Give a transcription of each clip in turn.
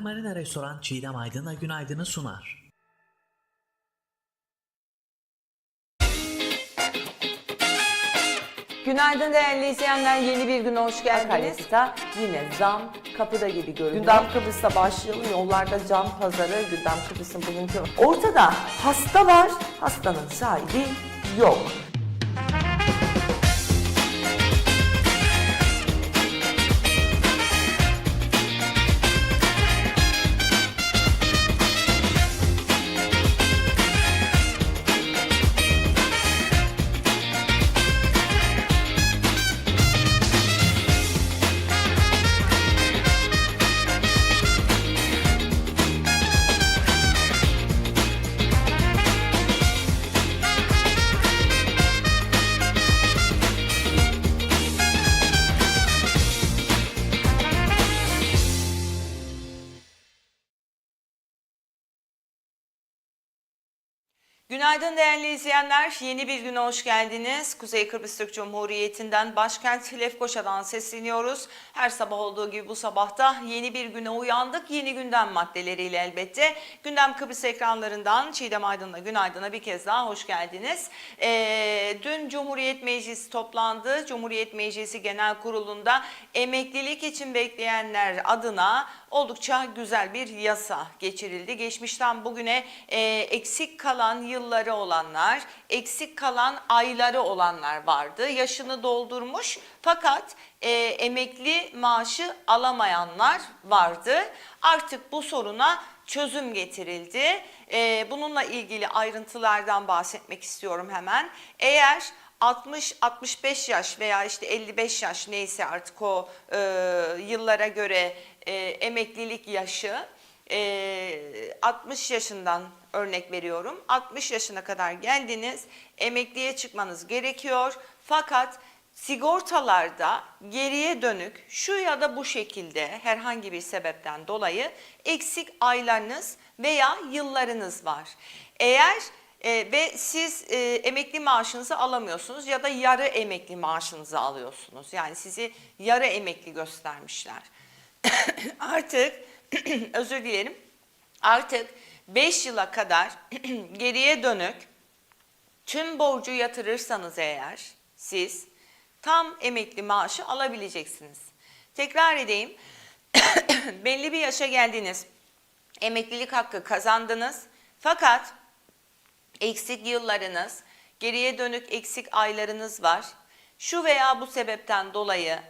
Royal Marina Restoran Çiğdem Aydın'la günaydını sunar. Günaydın değerli izleyenler. Yeni bir güne hoş geldiniz. Yine zam kapıda gibi görünüyor. Gündem Kıbrıs'ta başlayalım. Yollarda cam pazarı, Gündem Kıbrıs'ın bugünkü... Ortada hasta var, hastanın sahibi yok. Günaydın değerli izleyenler. Yeni bir güne hoş geldiniz. Kuzey Kıbrıs Türk Cumhuriyeti'nden başkent Lefkoşa'dan sesleniyoruz. Her sabah olduğu gibi bu sabahta yeni bir güne uyandık. Yeni gündem maddeleriyle elbette. Gündem Kıbrıs ekranlarından Çiğdem Aydın'la Günaydın'a bir kez daha hoş geldiniz. Ee, dün Cumhuriyet Meclisi toplandı. Cumhuriyet Meclisi Genel Kurulu'nda emeklilik için bekleyenler adına oldukça güzel bir yasa geçirildi. Geçmişten bugüne e, eksik kalan yılları olanlar, eksik kalan ayları olanlar vardı. Yaşını doldurmuş fakat e, emekli maaşı alamayanlar vardı. Artık bu soruna çözüm getirildi. E, bununla ilgili ayrıntılardan bahsetmek istiyorum hemen. Eğer 60-65 yaş veya işte 55 yaş neyse artık o e, yıllara göre e, emeklilik yaşı e, 60 yaşından örnek veriyorum. 60 yaşına kadar geldiniz, emekliye çıkmanız gerekiyor. Fakat sigortalarda geriye dönük şu ya da bu şekilde herhangi bir sebepten dolayı eksik aylarınız veya yıllarınız var. Eğer e, ve siz e, emekli maaşınızı alamıyorsunuz ya da yarı emekli maaşınızı alıyorsunuz. Yani sizi yarı emekli göstermişler. Artık özür dilerim. Artık 5 yıla kadar geriye dönük tüm borcu yatırırsanız eğer siz tam emekli maaşı alabileceksiniz. Tekrar edeyim. Belli bir yaşa geldiniz. Emeklilik hakkı kazandınız. Fakat eksik yıllarınız, geriye dönük eksik aylarınız var. Şu veya bu sebepten dolayı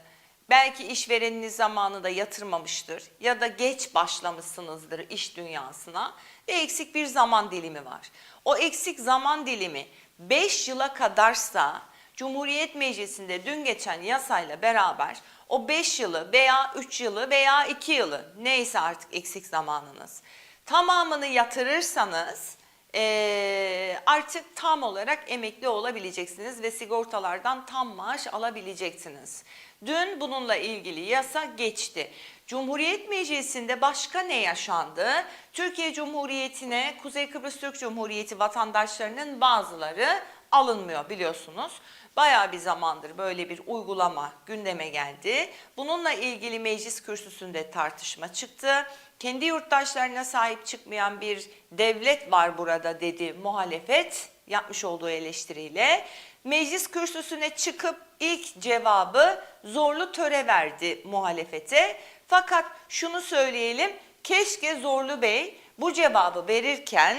belki işvereniniz zamanında yatırmamıştır ya da geç başlamışsınızdır iş dünyasına ve eksik bir zaman dilimi var. O eksik zaman dilimi 5 yıla kadarsa Cumhuriyet Meclisi'nde dün geçen yasayla beraber o 5 yılı veya 3 yılı veya 2 yılı neyse artık eksik zamanınız tamamını yatırırsanız eee, artık tam olarak emekli olabileceksiniz ve sigortalardan tam maaş alabileceksiniz. Dün bununla ilgili yasa geçti. Cumhuriyet Meclisi'nde başka ne yaşandı? Türkiye Cumhuriyeti'ne Kuzey Kıbrıs Türk Cumhuriyeti vatandaşlarının bazıları alınmıyor biliyorsunuz. Bayağı bir zamandır böyle bir uygulama gündeme geldi. Bununla ilgili meclis kürsüsünde tartışma çıktı. Kendi yurttaşlarına sahip çıkmayan bir devlet var burada dedi muhalefet yapmış olduğu eleştiriyle. Meclis kürsüsüne çıkıp ilk cevabı zorlu töre verdi muhalefete. Fakat şunu söyleyelim, keşke Zorlu Bey bu cevabı verirken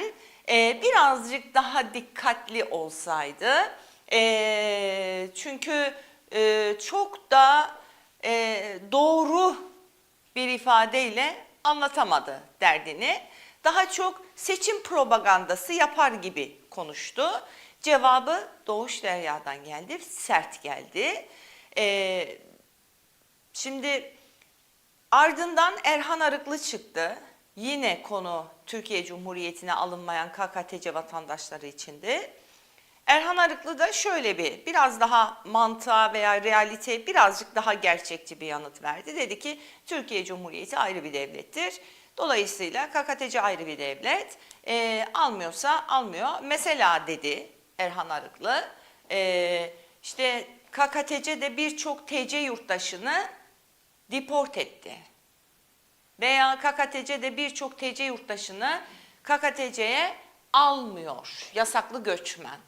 e, birazcık daha dikkatli olsaydı. E, çünkü e, çok da e, doğru bir ifadeyle anlatamadı derdini. Daha çok seçim propagandası yapar gibi konuştu. Cevabı Doğuş Derya'dan geldi, sert geldi. Ee, şimdi ardından Erhan Arıklı çıktı. Yine konu Türkiye Cumhuriyeti'ne alınmayan KKTC vatandaşları içindi. Erhan Arıklı da şöyle bir biraz daha mantığa veya realite birazcık daha gerçekçi bir yanıt verdi. Dedi ki Türkiye Cumhuriyeti ayrı bir devlettir. Dolayısıyla KKTC ayrı bir devlet. Ee, almıyorsa almıyor. Mesela dedi Erhan Arıklı e, işte KKTC de birçok TC yurttaşını deport etti. veya KKTC de birçok TC yurttaşını KKTC'ye almıyor. Yasaklı göçmen.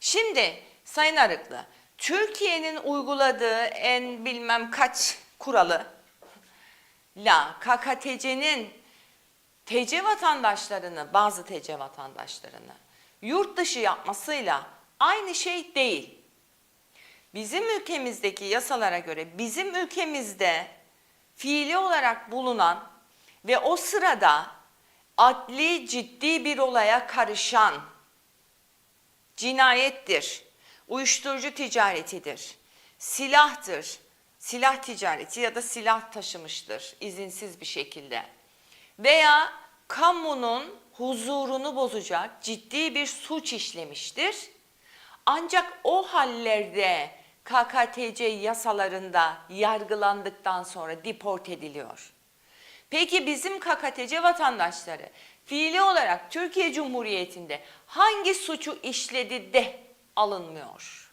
Şimdi Sayın Arıklı, Türkiye'nin uyguladığı en bilmem kaç kuralı la KKTC'nin TC vatandaşlarını, bazı TC vatandaşlarını yurt dışı yapmasıyla aynı şey değil. Bizim ülkemizdeki yasalara göre bizim ülkemizde fiili olarak bulunan ve o sırada adli ciddi bir olaya karışan cinayettir, uyuşturucu ticaretidir, silahtır, silah ticareti ya da silah taşımıştır izinsiz bir şekilde veya kamunun huzurunu bozacak ciddi bir suç işlemiştir. Ancak o hallerde KKTC yasalarında yargılandıktan sonra deport ediliyor. Peki bizim KKTC vatandaşları fiili olarak Türkiye Cumhuriyeti'nde hangi suçu işledi de alınmıyor?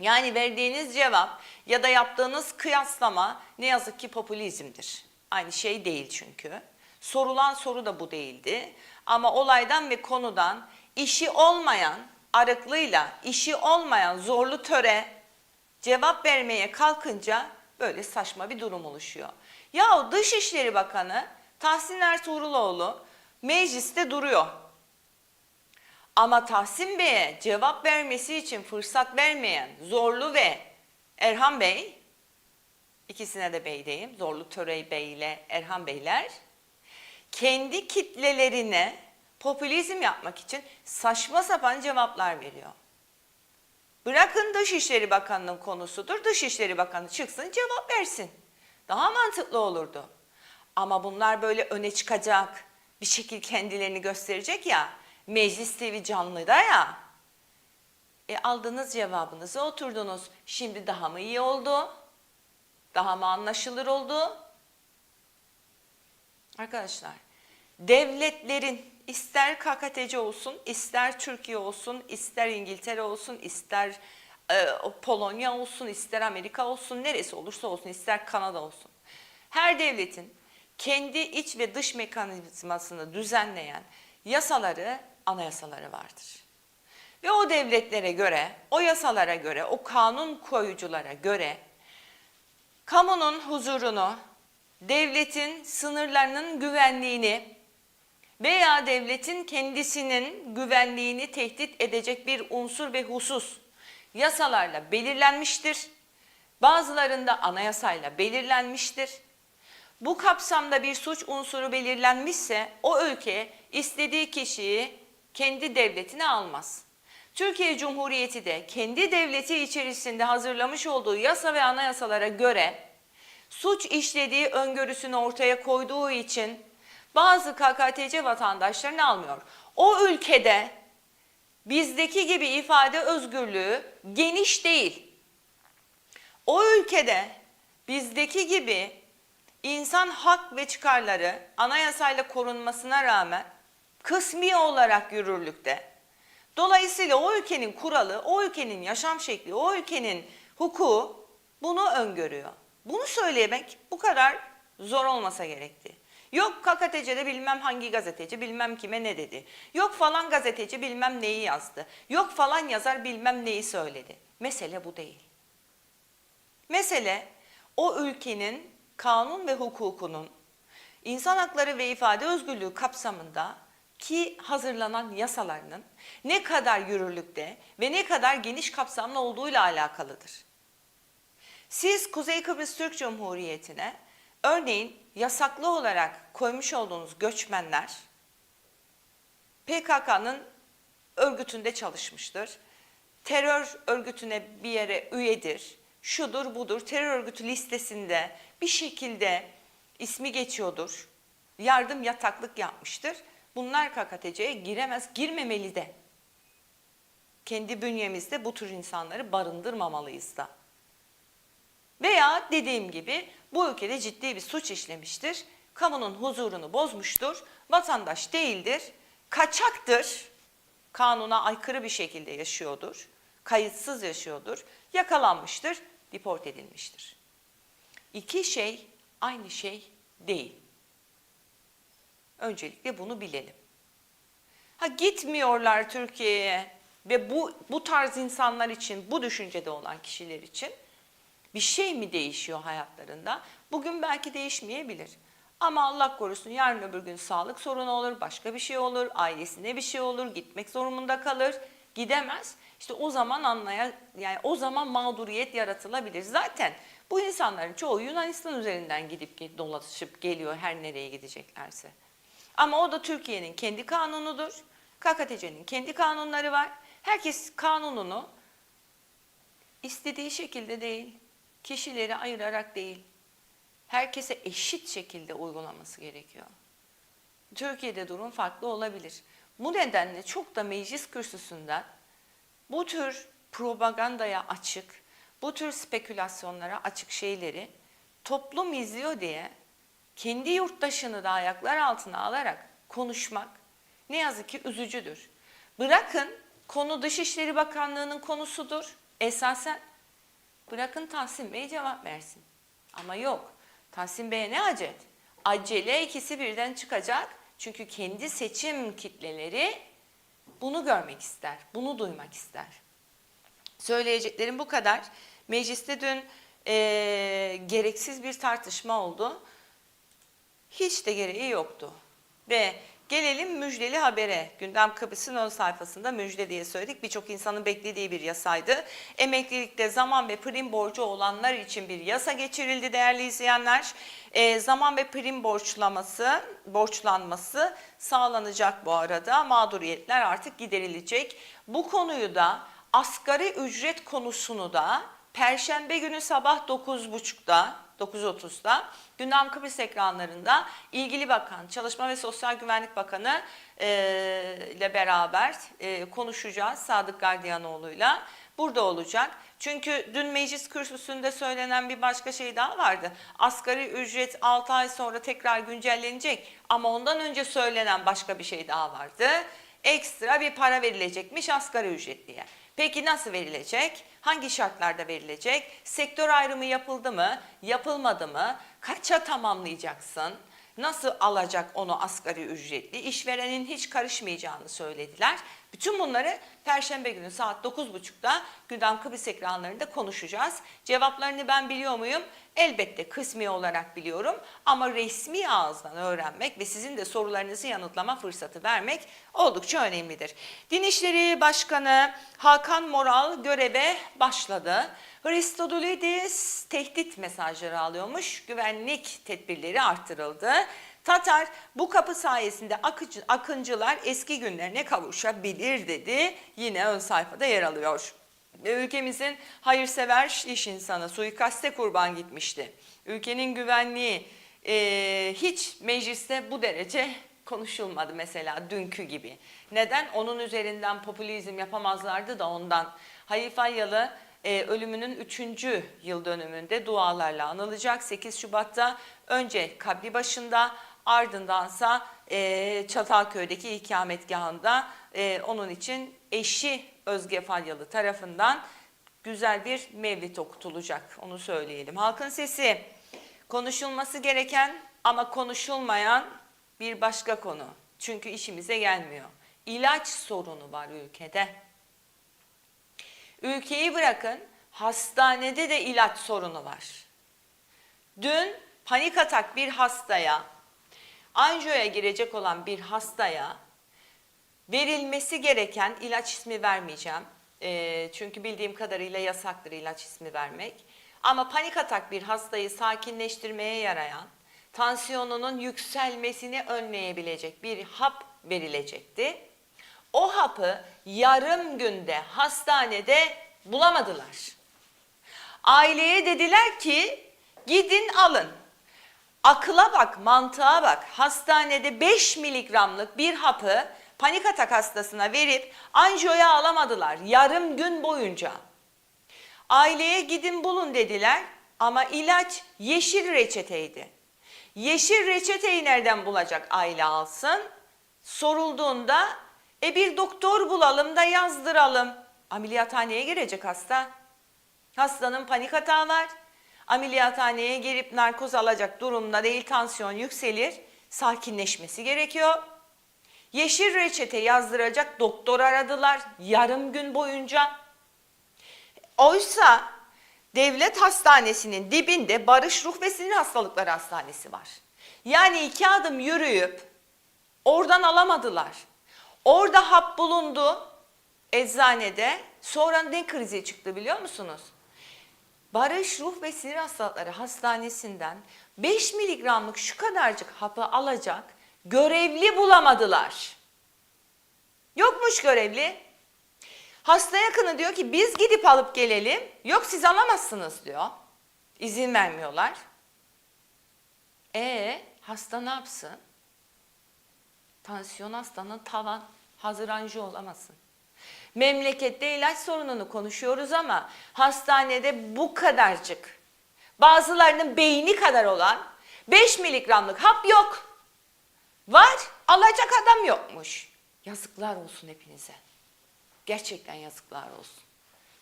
Yani verdiğiniz cevap ya da yaptığınız kıyaslama ne yazık ki popülizmdir. Aynı şey değil çünkü. Sorulan soru da bu değildi. Ama olaydan ve konudan işi olmayan arıklıyla işi olmayan zorlu töre cevap vermeye kalkınca böyle saçma bir durum oluşuyor. Ya Dışişleri Bakanı Tahsin Ertuğruloğlu mecliste duruyor. Ama Tahsin Bey'e cevap vermesi için fırsat vermeyen Zorlu ve Erhan Bey, ikisine de bey Zorlu Törey Bey ile Erhan Beyler, kendi kitlelerine popülizm yapmak için saçma sapan cevaplar veriyor. Bırakın Dışişleri Bakanı'nın konusudur. Dışişleri Bakanı çıksın cevap versin. Daha mantıklı olurdu. Ama bunlar böyle öne çıkacak, bir şekil kendilerini gösterecek ya, meclis TV canlıda ya. E aldınız cevabınızı oturdunuz. Şimdi daha mı iyi oldu? Daha mı anlaşılır oldu? Arkadaşlar, devletlerin ister KKTC olsun, ister Türkiye olsun, ister İngiltere olsun, ister e, Polonya olsun, ister Amerika olsun, neresi olursa olsun, ister Kanada olsun. Her devletin kendi iç ve dış mekanizmasını düzenleyen yasaları, anayasaları vardır. Ve o devletlere göre, o yasalara göre, o kanun koyuculara göre kamunun huzurunu, devletin sınırlarının güvenliğini veya devletin kendisinin güvenliğini tehdit edecek bir unsur ve husus yasalarla belirlenmiştir. Bazılarında anayasayla belirlenmiştir. Bu kapsamda bir suç unsuru belirlenmişse o ülke istediği kişiyi kendi devletine almaz. Türkiye Cumhuriyeti de kendi devleti içerisinde hazırlamış olduğu yasa ve anayasalara göre suç işlediği öngörüsünü ortaya koyduğu için bazı KKTC vatandaşlarını almıyor. O ülkede bizdeki gibi ifade özgürlüğü geniş değil. O ülkede bizdeki gibi insan hak ve çıkarları anayasayla korunmasına rağmen kısmi olarak yürürlükte. Dolayısıyla o ülkenin kuralı, o ülkenin yaşam şekli, o ülkenin hukuku bunu öngörüyor. Bunu söylemek bu kadar zor olmasa gerekti. Yok KKTC'de bilmem hangi gazeteci bilmem kime ne dedi. Yok falan gazeteci bilmem neyi yazdı. Yok falan yazar bilmem neyi söyledi. Mesele bu değil. Mesele o ülkenin kanun ve hukukunun insan hakları ve ifade özgürlüğü kapsamında ki hazırlanan yasalarının ne kadar yürürlükte ve ne kadar geniş kapsamlı olduğuyla alakalıdır. Siz Kuzey Kıbrıs Türk Cumhuriyeti'ne örneğin yasaklı olarak koymuş olduğunuz göçmenler PKK'nın örgütünde çalışmıştır. Terör örgütüne bir yere üyedir. Şudur budur terör örgütü listesinde bir şekilde ismi geçiyordur. Yardım yataklık yapmıştır. Bunlar KKTC'ye giremez, girmemeli de. Kendi bünyemizde bu tür insanları barındırmamalıyız da. Veya dediğim gibi bu ülkede ciddi bir suç işlemiştir. Kamunun huzurunu bozmuştur. Vatandaş değildir. Kaçaktır. Kanuna aykırı bir şekilde yaşıyordur. Kayıtsız yaşıyordur. Yakalanmıştır. Deport edilmiştir. İki şey aynı şey değil. Öncelikle bunu bilelim. Ha gitmiyorlar Türkiye'ye ve bu bu tarz insanlar için, bu düşüncede olan kişiler için bir şey mi değişiyor hayatlarında? Bugün belki değişmeyebilir. Ama Allah korusun yarın öbür gün sağlık sorunu olur, başka bir şey olur, ailesine bir şey olur, gitmek zorunda kalır, gidemez. İşte o zaman anlaya yani o zaman mağduriyet yaratılabilir. Zaten bu insanların çoğu Yunanistan üzerinden gidip dolaşıp geliyor her nereye gideceklerse. Ama o da Türkiye'nin kendi kanunudur. KKTC'nin kendi kanunları var. Herkes kanununu istediği şekilde değil, kişileri ayırarak değil, herkese eşit şekilde uygulaması gerekiyor. Türkiye'de durum farklı olabilir. Bu nedenle çok da meclis kürsüsünden bu tür propagandaya açık, bu tür spekülasyonlara açık şeyleri toplum izliyor diye kendi yurttaşını da ayaklar altına alarak konuşmak ne yazık ki üzücüdür. Bırakın konu Dışişleri Bakanlığı'nın konusudur esasen. Bırakın Tahsin Bey cevap versin. Ama yok. Tahsin Bey'e ne acet? Acele ikisi birden çıkacak. Çünkü kendi seçim kitleleri bunu görmek ister, bunu duymak ister. Söyleyeceklerim bu kadar. Mecliste dün eee, gereksiz bir tartışma oldu. Hiç de gereği yoktu. Ve gelelim müjdeli habere. Gündem Kıbrıs'ın ön sayfasında müjde diye söyledik. Birçok insanın beklediği bir yasaydı. Emeklilikte zaman ve prim borcu olanlar için bir yasa geçirildi değerli izleyenler. Ee, zaman ve prim borçlaması, borçlanması sağlanacak bu arada. Mağduriyetler artık giderilecek. Bu konuyu da asgari ücret konusunu da Perşembe günü sabah 9.30'da 9.30'da Gündem Kıbrıs ekranlarında ilgili bakan, Çalışma ve Sosyal Güvenlik Bakanı e, ile beraber e, konuşacağız Sadık Gardiyanoğlu'yla. Burada olacak. Çünkü dün meclis kürsüsünde söylenen bir başka şey daha vardı. Asgari ücret 6 ay sonra tekrar güncellenecek ama ondan önce söylenen başka bir şey daha vardı. Ekstra bir para verilecekmiş asgari ücretliye. Peki nasıl verilecek? Hangi şartlarda verilecek? Sektör ayrımı yapıldı mı? Yapılmadı mı? Kaça tamamlayacaksın? Nasıl alacak onu asgari ücretli? İşverenin hiç karışmayacağını söylediler. Bütün bunları Perşembe günü saat 9.30'da Gündem Kıbrıs ekranlarında konuşacağız. Cevaplarını ben biliyor muyum? Elbette kısmi olarak biliyorum ama resmi ağızdan öğrenmek ve sizin de sorularınızı yanıtlama fırsatı vermek oldukça önemlidir. Din İşleri Başkanı Hakan Moral göreve başladı. Hristodoulidis tehdit mesajları alıyormuş. Güvenlik tedbirleri arttırıldı. Tatar bu kapı sayesinde akıcı, akıncılar eski günlerine kavuşabilir dedi. Yine ön sayfada yer alıyor. Ülkemizin hayırsever iş insanı suikaste kurban gitmişti. Ülkenin güvenliği e, hiç mecliste bu derece konuşulmadı mesela dünkü gibi. Neden? Onun üzerinden popülizm yapamazlardı da ondan. Halif Ayyalı e, ölümünün 3. yıl dönümünde dualarla anılacak. 8 Şubat'ta önce kabri başında ardındansa e, Çatalköy'deki ikametgahında e, onun için eşi Özge Falyalı tarafından güzel bir mevlit okutulacak. Onu söyleyelim. Halkın sesi konuşulması gereken ama konuşulmayan bir başka konu. Çünkü işimize gelmiyor. İlaç sorunu var ülkede. Ülkeyi bırakın hastanede de ilaç sorunu var. Dün panik atak bir hastaya, anjiyoya girecek olan bir hastaya verilmesi gereken ilaç ismi vermeyeceğim. Ee, çünkü bildiğim kadarıyla yasaktır ilaç ismi vermek. Ama panik atak bir hastayı sakinleştirmeye yarayan, tansiyonunun yükselmesini önleyebilecek bir hap verilecekti. O hapı yarım günde hastanede bulamadılar. Aileye dediler ki gidin alın. Akıla bak, mantığa bak. Hastanede 5 miligramlık bir hapı panik atak hastasına verip anjiyoya alamadılar yarım gün boyunca. Aileye gidin bulun dediler ama ilaç yeşil reçeteydi. Yeşil reçeteyi nereden bulacak aile alsın? Sorulduğunda e bir doktor bulalım da yazdıralım. Ameliyathaneye girecek hasta. Hastanın panik atağı var. Ameliyathaneye girip narkoz alacak durumda değil tansiyon yükselir. sakinleşmesi gerekiyor. Yeşil reçete yazdıracak doktor aradılar yarım gün boyunca. Oysa devlet hastanesinin dibinde Barış Ruh ve Sinir Hastalıkları Hastanesi var. Yani iki adım yürüyüp oradan alamadılar. Orada hap bulundu eczanede. Sonra ne krizi çıktı biliyor musunuz? Barış Ruh ve Sinir Hastalıkları Hastanesi'nden 5 miligramlık şu kadarcık hapı alacak görevli bulamadılar. Yokmuş görevli. Hasta yakını diyor ki biz gidip alıp gelelim. Yok siz alamazsınız diyor. İzin vermiyorlar. E hasta ne yapsın? Tansiyon hastanın tavan hazır anji olamasın. Memlekette ilaç sorununu konuşuyoruz ama hastanede bu kadarcık bazılarının beyni kadar olan 5 miligramlık hap yok. Var alacak adam yokmuş. Yazıklar olsun hepinize. Gerçekten yazıklar olsun.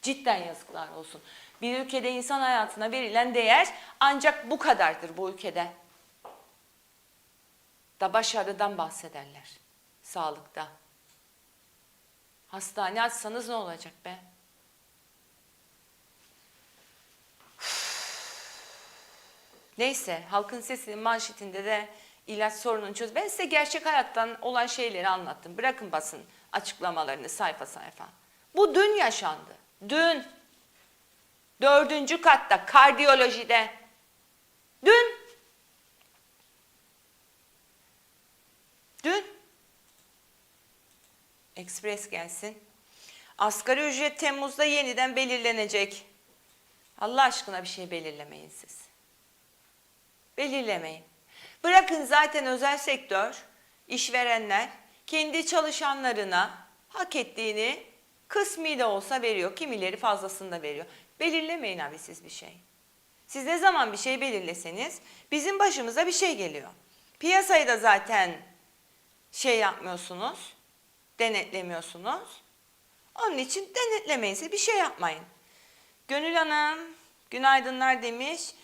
Cidden yazıklar olsun. Bir ülkede insan hayatına verilen değer ancak bu kadardır bu ülkede. Da başarıdan bahsederler. Sağlıkta. Hastane açsanız ne olacak be? Neyse halkın sesinin manşetinde de ilaç sorununu çöz. Ben size gerçek hayattan olan şeyleri anlattım. Bırakın basın açıklamalarını sayfa sayfa. Bu dün yaşandı. Dün. Dördüncü katta kardiyolojide. Dün. Dün. Ekspres gelsin. Asgari ücret Temmuz'da yeniden belirlenecek. Allah aşkına bir şey belirlemeyin siz. Belirlemeyin. Bırakın zaten özel sektör, işverenler kendi çalışanlarına hak ettiğini kısmi de olsa veriyor. Kimileri fazlasını da veriyor. Belirlemeyin abi siz bir şey. Siz ne zaman bir şey belirleseniz bizim başımıza bir şey geliyor. Piyasayı da zaten şey yapmıyorsunuz, denetlemiyorsunuz. Onun için denetlemeyinse bir şey yapmayın. Gönül Hanım, günaydınlar demiş.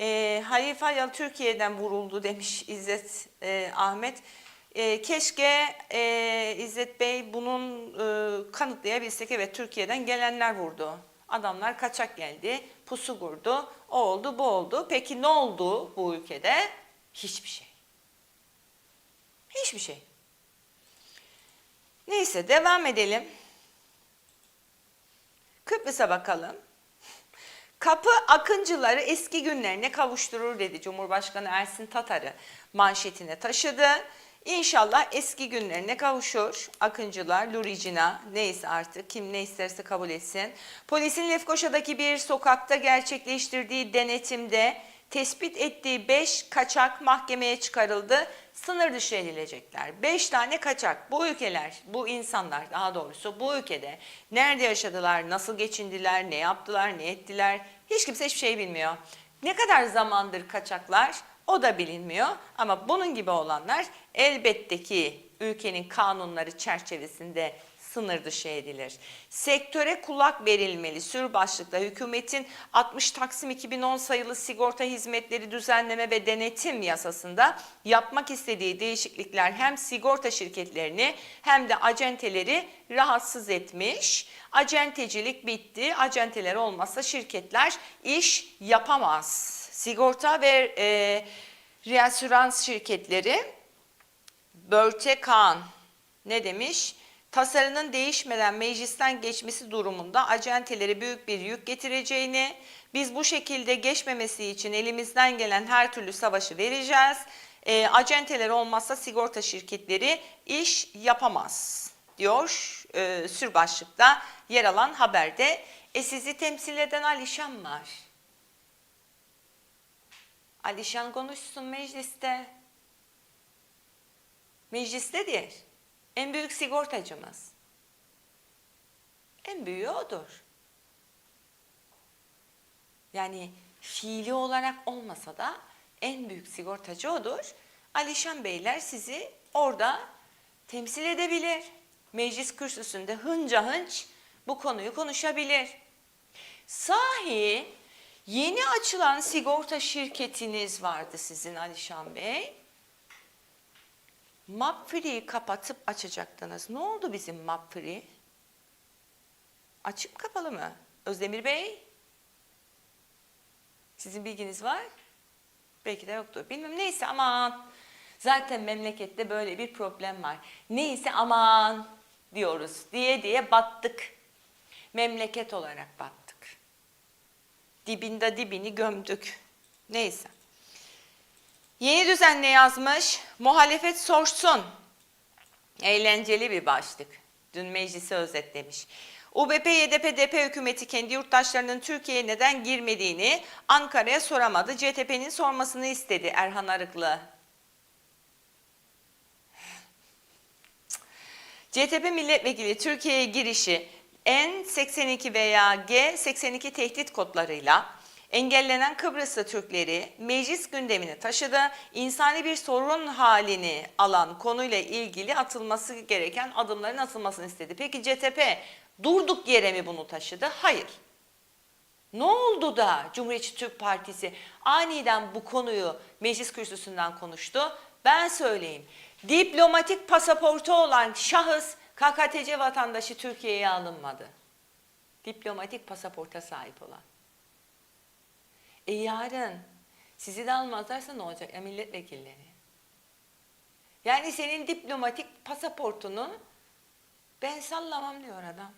E, Halife Ayal Türkiye'den vuruldu demiş İzzet e, Ahmet. E, keşke e, İzzet Bey bunun e, kanıtlayabilsek. Evet Türkiye'den gelenler vurdu. Adamlar kaçak geldi, pusu kurdu, o oldu bu oldu. Peki ne oldu bu ülkede? Hiçbir şey. Hiçbir şey. Neyse devam edelim. Kıbrıs'a bakalım. Kapı akıncıları eski günlerine kavuşturur dedi Cumhurbaşkanı Ersin Tatar'ı manşetine taşıdı. İnşallah eski günlerine kavuşur. Akıncılar, Luricina neyse artık kim ne isterse kabul etsin. Polisin Lefkoşa'daki bir sokakta gerçekleştirdiği denetimde tespit ettiği 5 kaçak mahkemeye çıkarıldı. Sınır dışı edilecekler. 5 tane kaçak. Bu ülkeler, bu insanlar daha doğrusu bu ülkede nerede yaşadılar, nasıl geçindiler, ne yaptılar, ne ettiler hiç kimse hiçbir şey bilmiyor. Ne kadar zamandır kaçaklar o da bilinmiyor ama bunun gibi olanlar elbette ki ülkenin kanunları çerçevesinde sınır dışı edilir. Sektöre kulak verilmeli. Sür başlıkla hükümetin 60 Taksim 2010 sayılı sigorta hizmetleri düzenleme ve denetim yasasında yapmak istediği değişiklikler hem sigorta şirketlerini hem de acenteleri rahatsız etmiş. Acentecilik bitti. Acenteler olmazsa şirketler iş yapamaz. Sigorta ve e, reasürans şirketleri Börte Kaan ne demiş? Tasarının değişmeden meclisten geçmesi durumunda acentelere büyük bir yük getireceğini, biz bu şekilde geçmemesi için elimizden gelen her türlü savaşı vereceğiz. E, acenteler olmazsa sigorta şirketleri iş yapamaz diyor e, sür başlıkta yer alan haberde. E sizi temsil eden Alişan var. Alişan konuşsun mecliste. Meclistedir. En büyük sigortacımız. En büyüğü odur. Yani fiili olarak olmasa da en büyük sigortacı odur. Alişan Beyler sizi orada temsil edebilir. Meclis kürsüsünde hınca hınç bu konuyu konuşabilir. Sahi yeni açılan sigorta şirketiniz vardı sizin Alişan Bey. Mapfre'yi kapatıp açacaktınız. Ne oldu bizim Mapfre? Açık kapalı mı? Özdemir Bey? Sizin bilginiz var? Belki de yoktur. Bilmem neyse aman. Zaten memlekette böyle bir problem var. Neyse aman diyoruz. Diye diye battık. Memleket olarak battık. Dibinde dibini gömdük. Neyse. Yeni düzen ne yazmış? Muhalefet sorsun. Eğlenceli bir başlık. Dün meclisi özetlemiş. UBP, YDP, DP hükümeti kendi yurttaşlarının Türkiye'ye neden girmediğini Ankara'ya soramadı. CTP'nin sormasını istedi Erhan Arıklı. CTP milletvekili Türkiye'ye girişi N82 veya G82 tehdit kodlarıyla engellenen Kıbrıslı Türkleri meclis gündemine taşıdı. İnsani bir sorun halini alan konuyla ilgili atılması gereken adımların atılmasını istedi. Peki CTP durduk yere mi bunu taşıdı? Hayır. Ne oldu da Cumhuriyetçi Türk Partisi aniden bu konuyu meclis kürsüsünden konuştu? Ben söyleyeyim. Diplomatik pasaportu olan şahıs KKTC vatandaşı Türkiye'ye alınmadı. Diplomatik pasaporta sahip olan. E yarın sizi de almazlarsa ne olacak ya milletvekilleri? Yani senin diplomatik pasaportunu ben sallamam diyor adam.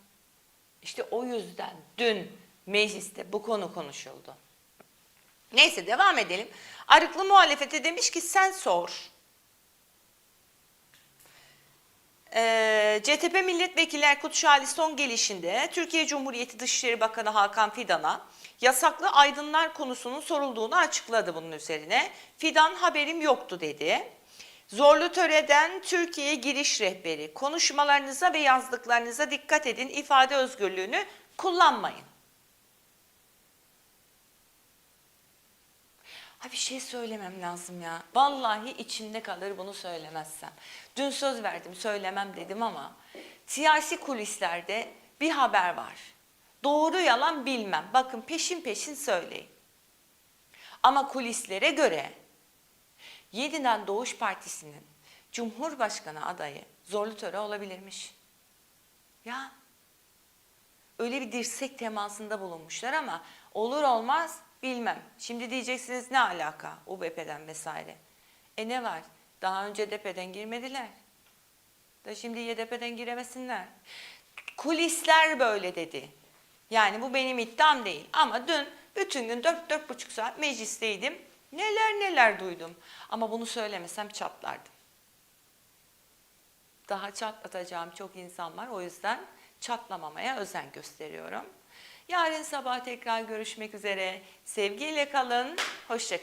İşte o yüzden dün mecliste bu konu konuşuldu. Neyse devam edelim. Arıklı muhalefete demiş ki sen sor. Ee, CTP milletvekili Erkut Şali son gelişinde Türkiye Cumhuriyeti Dışişleri Bakanı Hakan Fidan'a yasaklı aydınlar konusunun sorulduğunu açıkladı bunun üzerine. Fidan haberim yoktu dedi. Zorlu töreden Türkiye giriş rehberi. Konuşmalarınıza ve yazdıklarınıza dikkat edin. ifade özgürlüğünü kullanmayın. Ha bir şey söylemem lazım ya. Vallahi içimde kalır bunu söylemezsem. Dün söz verdim söylemem dedim ama siyasi kulislerde bir haber var. Doğru yalan bilmem. Bakın peşin peşin söyleyin. Ama kulislere göre Yeniden Doğuş Partisi'nin Cumhurbaşkanı adayı Zorlu Töre olabilirmiş. Ya öyle bir dirsek temasında bulunmuşlar ama olur olmaz bilmem. Şimdi diyeceksiniz ne alaka UBP'den vesaire. E ne var? Daha önce DP'den girmediler. Da şimdi YDP'den giremesinler. Kulisler böyle dedi. Yani bu benim iddiam değil. Ama dün bütün gün dört, dört buçuk saat meclisteydim. Neler neler duydum. Ama bunu söylemesem çatlardım. Daha çatlatacağım çok insan var. O yüzden çatlamamaya özen gösteriyorum. Yarın sabah tekrar görüşmek üzere. Sevgiyle kalın, hoşça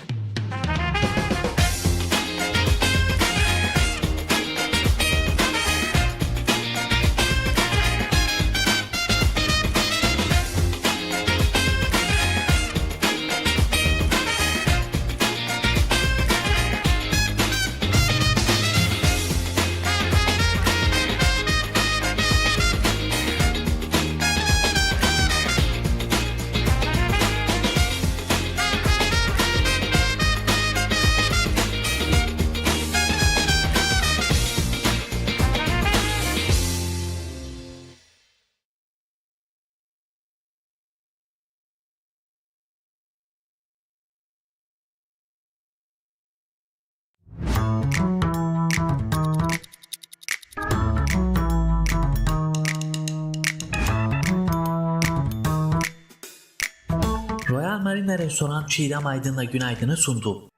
Marina Restoran Çiğdem Aydın'la günaydını sundu.